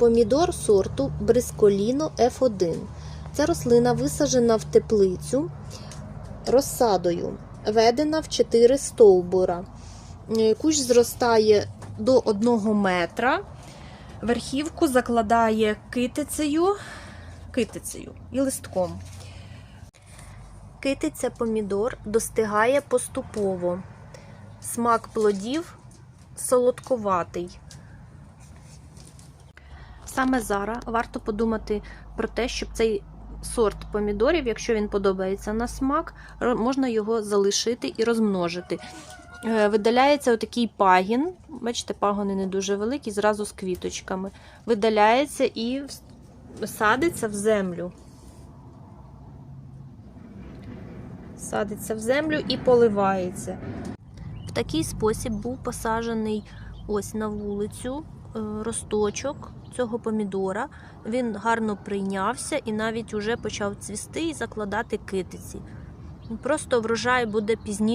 Помідор сорту Брисколіно F1. Ця рослина висаджена в теплицю розсадою, ведена в 4 стовбура. Е, Кущ зростає до 1 метра. Верхівку закладає китицею, китицею і листком. Китиця помідор достигає поступово. Смак плодів солодковатий. Саме зараз варто подумати про те, щоб цей сорт помідорів, якщо він подобається на смак, можна його залишити і розмножити. Е, Видаляється отакий пагін. Бачите, пагони не дуже великі, зразу з квіточками. Видаляється і садиться в землю. Садиться в землю і поливається. В такий спосіб був посаджений ось на вулицю е, росточок цього помідора. Він гарно прийнявся і навіть уже почав цвісти і закладати китиці. Просто врожай буде пізніше.